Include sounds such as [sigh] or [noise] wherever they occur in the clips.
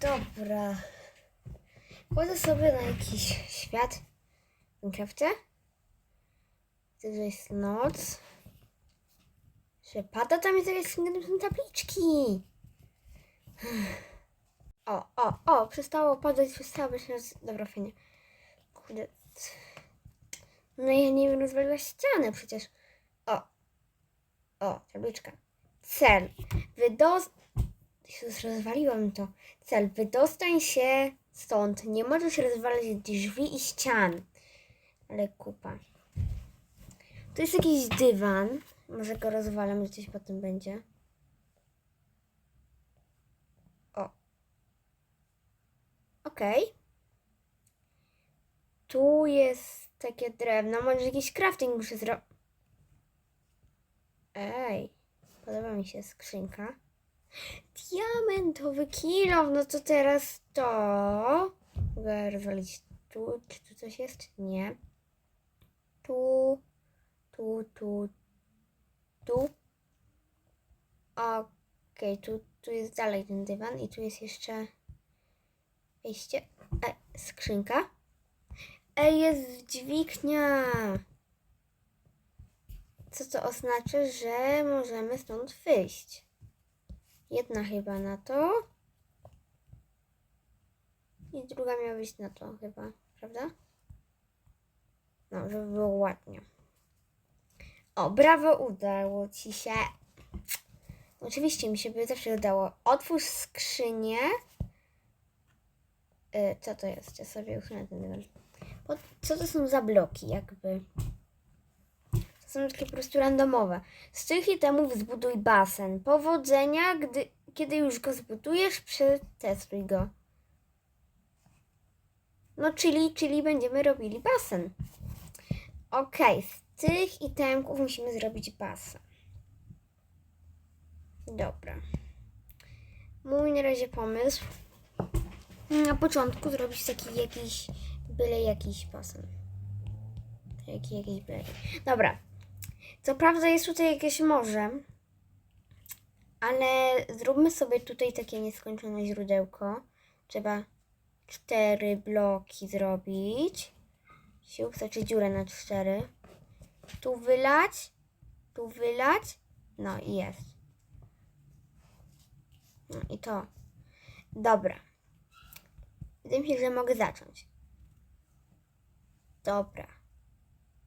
Dobra. Chodzę sobie na jakiś świat Minecrafcie. Widzę, że jest noc. Że pada tam jest są tabliczki. O, o, o, przestało padać, przestało być noc. Dobra, fajnie. Kurde. No ja nie wiem, rozwaliła ścianę przecież. O. O, tabliczka. Cel. Wydos... Jezus, rozwaliłam to. Cel. Wydostań się stąd. Nie możesz rozwalać drzwi i ścian. Ale kupa. Tu jest jakiś dywan. Może go rozwalam, że coś potem będzie. O. Okej. Tu jest takie drewno. Może jakiś crafting muszę zrobić. Ej. Podoba mi się skrzynka. Diamentowy kilo, no to teraz to. Mogę rozwalić tu. Czy tu coś jest? Nie. Tu, tu, tu, tu. Okej, tu, tu jest dalej ten dywan i tu jest jeszcze wejście. E, skrzynka. Ej, jest dźwignia. Co to oznacza, że możemy stąd wyjść. Jedna chyba na to. I druga miała wyjść na to chyba, prawda? No, żeby było ładnie. O, brawo, udało ci się. Oczywiście mi się by zawsze udało. Otwórz skrzynię. Y, co to jest? Ja sobie usunę ten. Bo Co to są za bloki jakby? Są takie po prostu randomowe. Z tych itemów zbuduj basen. Powodzenia, gdy, kiedy już go zbudujesz, przetestuj go. No, czyli, czyli będziemy robili basen. Okej, z tych itemków musimy zrobić basen. Dobra. Mój na razie pomysł. Na początku zrobić taki jakiś, byle jakiś basen. Jaki, jakiś byle. Dobra. Co prawda jest tutaj jakieś morze, ale zróbmy sobie tutaj takie nieskończone źródełko. Trzeba cztery bloki zrobić. Siup, znaczy dziurę na cztery. Tu wylać, tu wylać. No i jest. No i to. Dobra. Wydaje mi się, że mogę zacząć. Dobra.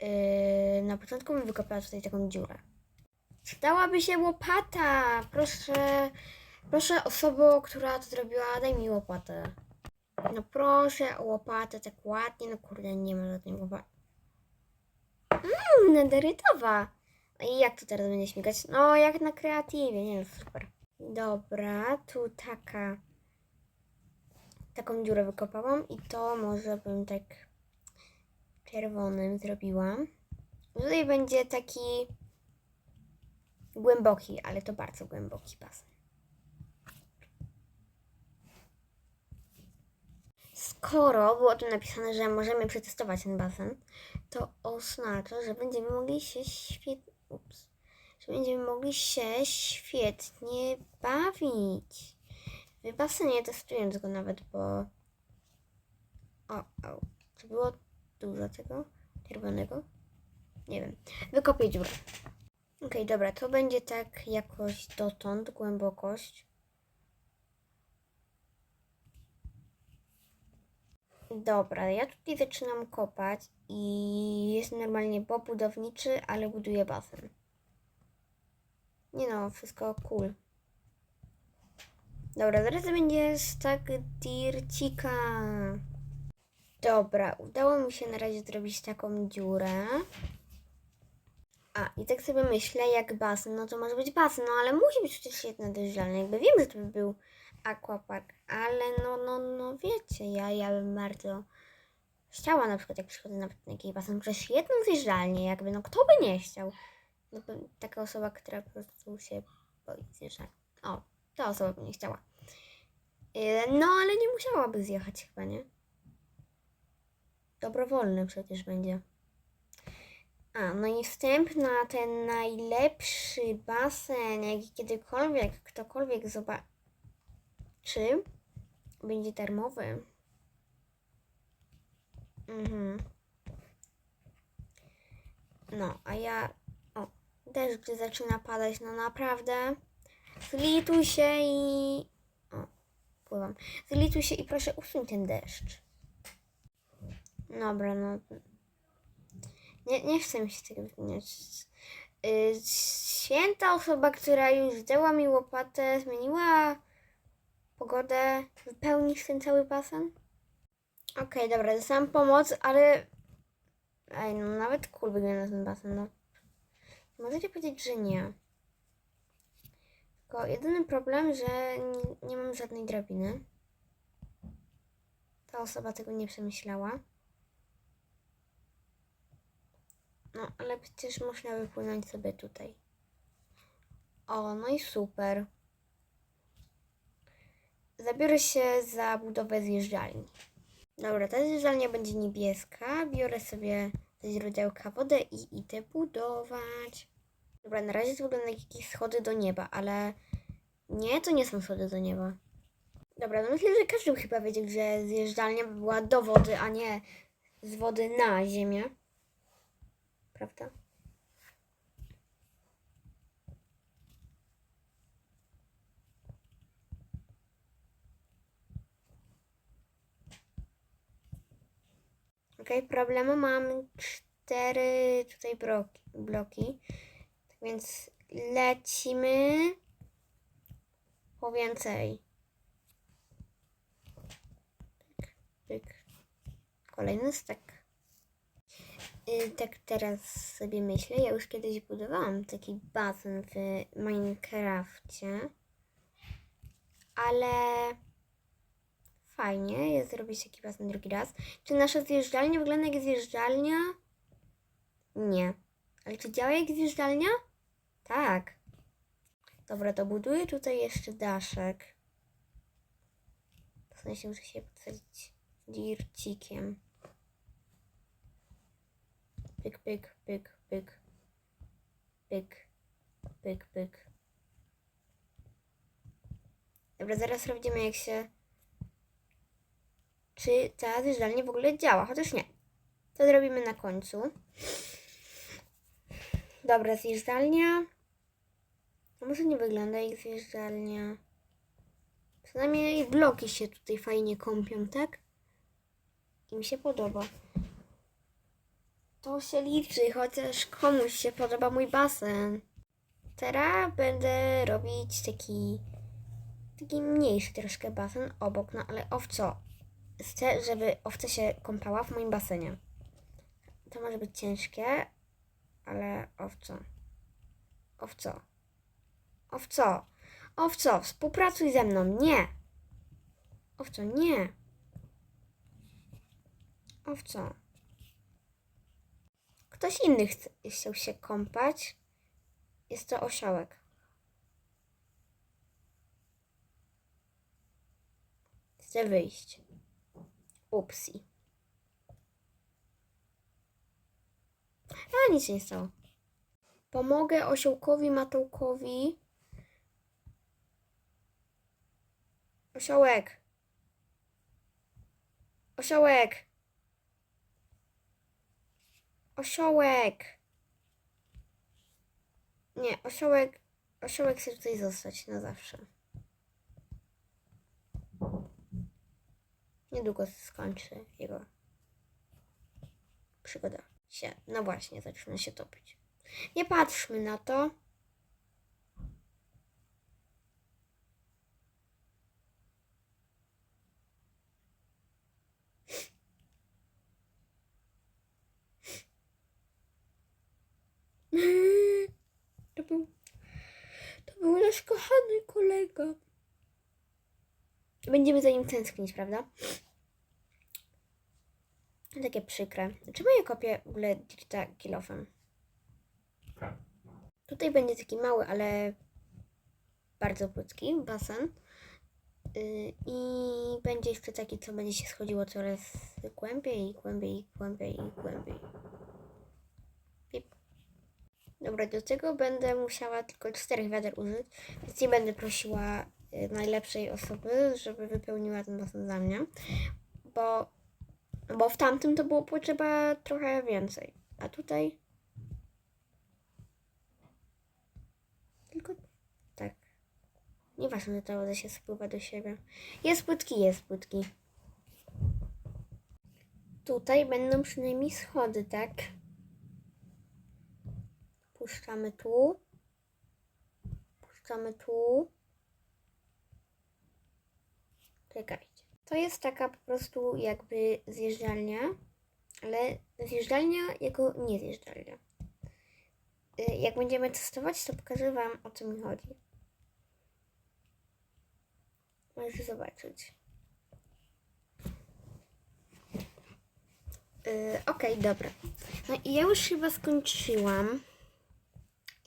Yy, na początku bym wykopała tutaj taką dziurę. Przydałaby się łopata. Proszę, proszę osobo, która to zrobiła, daj mi łopatę. No proszę o łopatę tak ładnie. No kurde, nie ma żadnej łopaty. Mmm, nederytowa. No i jak to teraz będzie śmigać? No, jak na kreatywie, nie no, super. Dobra, tu taka, taką dziurę wykopałam i to może bym tak czerwonym zrobiłam. Tutaj będzie taki głęboki, ale to bardzo głęboki basen. Skoro było tu napisane, że możemy przetestować ten basen, to oznacza, że będziemy mogli się świetnie, ups, że będziemy mogli się świetnie bawić. W basenie testując go nawet, bo o, o, to było dużo tego czerwonego? Nie wiem. Wykopię dziurę. Okej, dobra, to będzie tak jakoś dotąd, głębokość. Dobra, ja tutaj zaczynam kopać i jest normalnie bo budowniczy, ale buduję basen. Nie no, wszystko cool. Dobra, zaraz będzie tak dircika. Dobra, udało mi się na razie zrobić taką dziurę. A, i tak sobie myślę, jak basen, no to może być basen, no ale musi być przecież jedna dość Jakby wiem, że to by był aquapark, ale no, no, no wiecie, ja, ja bym bardzo chciała na przykład, jak przychodzę na taki basen, przecież jedną zjeżdżalnię, jakby, no kto by nie chciał? No, taka osoba, która po prostu się boi. O, ta osoba by nie chciała. Yy, No, ale nie musiałaby zjechać chyba, nie? Dobrowolny przecież będzie. A, no i wstęp na ten najlepszy basen, jaki kiedykolwiek ktokolwiek zobaczy, Będzie darmowy. Mhm. No, a ja... O, deszcz zaczyna padać, no naprawdę. Zlituj się i... O, pływam. Zlituj się i proszę usuń ten deszcz. Dobra, no... Nie, nie chcę mi się tego wymieniać. Y, Święta osoba, która już zdjęła mi łopatę, zmieniła pogodę, wypełnisz ten cały basen? Okej, dobra, dostałam pomoc, ale... Ej, no nawet cool wygląda ten basen, no. Możecie powiedzieć, że nie. Tylko jedyny problem, że nie, nie mam żadnej drabiny. Ta osoba tego nie przemyślała. No, ale przecież można wypłynąć sobie tutaj. O, no i super. Zabiorę się za budowę zjeżdżalni. Dobra, ta zjeżdżalnia będzie niebieska. Biorę sobie ze źródełka wodę i idę budować. Dobra, na razie to wygląda jak jakieś schody do nieba, ale nie, to nie są schody do nieba. Dobra, no myślę, że każdy chyba wiedział, że zjeżdżalnia by była do wody, a nie z wody na ziemię. Prawda? Okej, problemu mam cztery tutaj bloki, bloki. Tak więc lecimy po więcej. Kolejny stek. Y, tak teraz sobie myślę, ja już kiedyś budowałam taki basen w Minecrafcie, ale fajnie jest zrobić taki basen drugi raz. Czy nasza zjeżdżalnia wygląda jak zjeżdżalnia? Nie. Ale czy działa jak zjeżdżalnia? Tak. Dobra, to buduję tutaj jeszcze daszek. W sensie muszę się podsadzić dircikiem. Pyk, pyk, pyk, pyk. Pyk, pyk, pyk. Dobra, zaraz sprawdzimy jak się... Czy ta zjeżdżalnia w ogóle działa, chociaż nie. To zrobimy na końcu. Dobra, zjeżdżalnia. Może nie wygląda jak zjeżdżalnia. Przynajmniej bloki się tutaj fajnie kąpią, tak? I mi się podoba. To się liczy, chociaż komuś się podoba mój basen. Teraz będę robić taki, taki mniejszy troszkę basen obok, no ale owco. Chcę, żeby owca się kąpała w moim basenie. To może być ciężkie, ale owco. Owco. Owco. Owco, współpracuj ze mną. Nie. Owco, nie. Owco. Ktoś inny chce, chciał się kąpać. Jest to osiołek. Chcę wyjść. Upsi. A nic się nie stało. Pomogę osiołkowi matołkowi. Osiołek. Osiołek. Osiołek. Nie, osiołek. Osiołek chce tutaj zostać na zawsze. Niedługo skończy jego przygoda się. No właśnie, zaczyna się topić. Nie patrzmy na to. [laughs] To był, to był nasz kochany kolega. Będziemy za nim tęsknić, prawda? Takie przykre. Czemu ja kopię w ogóle dirta kilofem? Tutaj będzie taki mały, ale bardzo płytki basen. Yy, I będzie jeszcze taki, co będzie się schodziło coraz głębiej, głębiej, głębiej, głębiej. Dobra, do tego będę musiała tylko czterech wiader użyć, więc nie będę prosiła y, najlepszej osoby, żeby wypełniła ten basen za mnie, bo, bo w tamtym to było potrzeba trochę więcej, a tutaj tylko tak. Nieważne, że ta woda się spływa do siebie. Jest płytki, jest płytki. Tutaj będą przynajmniej schody, tak? Puszczamy tu. Puszczamy tu. Czekajcie. To jest taka po prostu jakby zjeżdżalnia, ale zjeżdżalnia jako nie zjeżdżalnia. Y, Jak będziemy testować, to pokażę Wam o co mi chodzi. Możesz zobaczyć. Yy, Okej, dobra. No i ja już chyba skończyłam.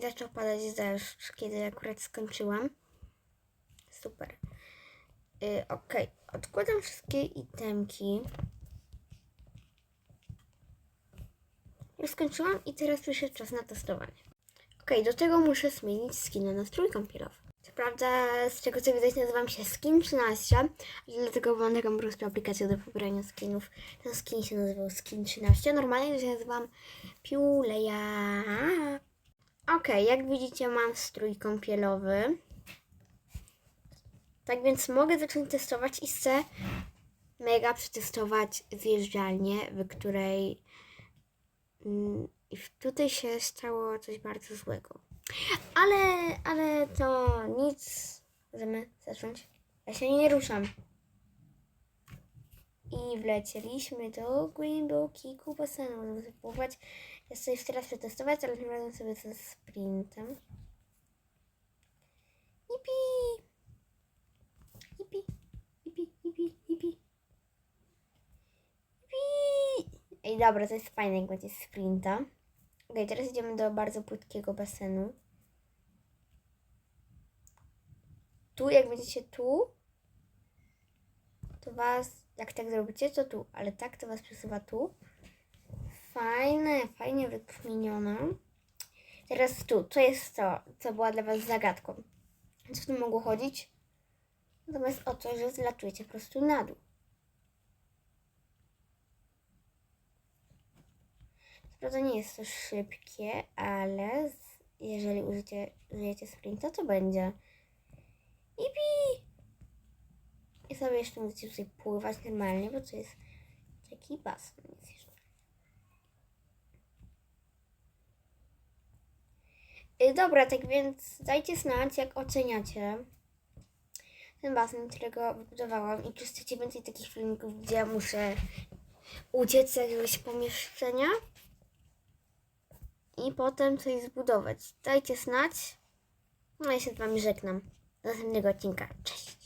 I zaczął padać deszcz, kiedy akurat skończyłam. Super. Yy, Okej, odkładam wszystkie itemki. Już skończyłam i teraz przyszedł czas na testowanie. Okej, do tego muszę zmienić skin na strój kąpielowy. Co prawda, z tego co widać, nazywam się Skin 13, dlatego mam taką po prostu aplikację do pobierania skinów. Ten skin się nazywał Skin 13, normalnie się nazywam Piuleja. Okej, jak widzicie, mam strój kąpielowy. Tak więc mogę zacząć testować i chcę mega przetestować zjeżdżalnię, w której mm, i tutaj się stało coś bardzo złego. Ale, ale to nic. Możemy zacząć. Ja się nie ruszam. I wlecieliśmy do głębokiego basenu. Sobie spróbować. Ja sobie jeszcze raz przetestować, ale tym razem sobie ze sprintem. Ipi! Ipi, ipi, ipi, ipi. Ej, dobra, to jest fajne, jak będzie sprinta. Okej, teraz idziemy do bardzo płytkiego basenu. Tu, jak będziecie tu, to was, jak tak zrobicie, to tu, ale tak to was przesuwa tu. Fajne, fajnie wykminione. Teraz tu, to jest to, co była dla was zagadką. Co tu mogło chodzić? Natomiast o to, że zlatujecie po prostu na dół. Co prawda nie jest to szybkie, ale jeżeli użycie, użyjecie sprinta, to będzie. Ipi! I sobie jeszcze możecie tutaj pływać normalnie, bo to jest taki basen jeszcze. Y, Dobra, tak więc dajcie znać, jak oceniacie ten basen, którego wybudowałam i czy chcecie więcej takich filmików, gdzie ja muszę uciec z jakiegoś pomieszczenia i potem coś zbudować. Dajcie znać. No ja się z Wami żegnam. Do następnego odcinka. Cześć!